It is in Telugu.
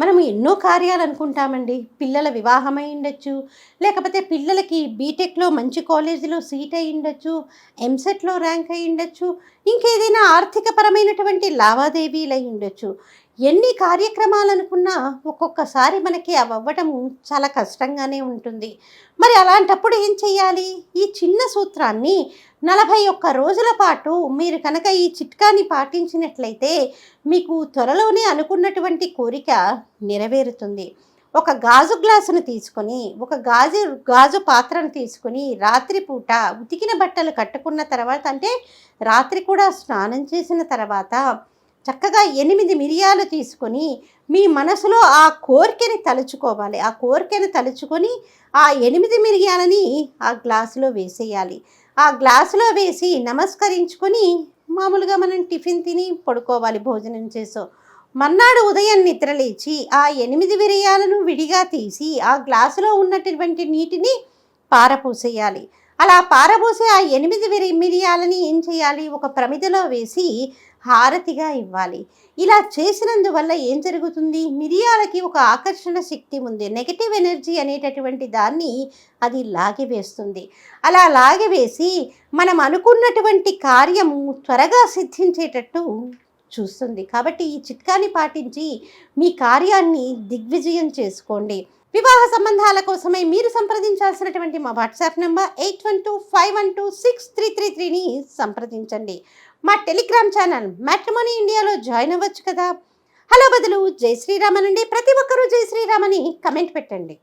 మనం ఎన్నో కార్యాలు అనుకుంటామండి. పిల్లల వివాహమై ఉండొచ్చు లేకపోతే పిల్లలకి బీటెక్లో మంచి కాలేజీలో సీట్ అయి ఉండొచ్చు ఎంసెట్లో ర్యాంక్ అయి ఉండొచ్చు ఇంకేదైనా ఆర్థికపరమైనటువంటి లావాదేవీలు అయి ఉండొచ్చు. ఎన్ని కార్యక్రమాలు అనుకున్నా ఒక్కొక్కసారి మనకి అవి అవ్వటం చాలా కష్టంగానే ఉంటుంది. మరి అలాంటప్పుడు ఏం చేయాలి ఈ చిన్న సూత్రాన్ని నలభై ఒక్క రోజుల పాటు మీరు కనుక ఈ చిట్కాని పాటించినట్లయితే మీకు త్వరలోనే అనుకున్నటువంటి కోరిక నెరవేరుతుంది. ఒక గాజు గ్లాసును తీసుకొని ఒక గాజు గాజు పాత్రను తీసుకొని రాత్రిపూట ఉతికిన బట్టలు కట్టుకున్న తర్వాత అంటే రాత్రి కూడా స్నానం చేసిన తర్వాత చక్కగా ఎనిమిది మిరియాలు తీసుకొని మీ మనసులో ఆ కోరికని తలుచుకోవాలి. ఆ కోరికని తలుచుకొని ఆ ఎనిమిది మిరియాలని ఆ గ్లాసులో వేసేయాలి. ఆ గ్లాసులో వేసి నమస్కరించుకొని మామూలుగా మనం టిఫిన్ తిని పడుకోవాలి భోజనం చేసో. మన్నాడు ఉదయం నిద్రలేచి ఆ ఎనిమిది విరయాలను విడిగా తీసి ఆ గ్లాసులో ఉన్నటువంటి నీటిని పారపోసేయాలి. అలా పారబోసే ఆ ఎనిమిది విరి మిరియాలని ఏం చేయాలి? ఒక ప్రమిదలో వేసి హారతిగా ఇవ్వాలి. ఇలా చేసినందువల్ల ఏం జరుగుతుంది? మిరియాలకి ఒక ఆకర్షణ శక్తి ఉంది. నెగటివ్ ఎనర్జీ అనేటటువంటి దాన్ని అది లాగివేస్తుంది. అలా లాగివేసి మనం అనుకున్నటువంటి కార్యము త్వరగా సిద్ధించేటట్టు చూస్తుంది. కాబట్టి ఈ చిట్కాని పాటించి మీ కార్యాన్ని దిగ్విజయం చేసుకోండి. వివాహ సంబంధాల కోసమై మీరు సంప్రదించాల్సినటువంటి మా WhatsApp number eight one two five one two six three three త్రీని సంప్రదించండి. మా టెలిగ్రామ్ ఛానల్ మ్యాట్రిమోనీ ఇండియాలో జాయిన్ అవ్వచ్చు కదా. హలో బదులు జై శ్రీరామనండి. ప్రతి ఒక్కరూ జై శ్రీరామని కమెంట్ పెట్టండి.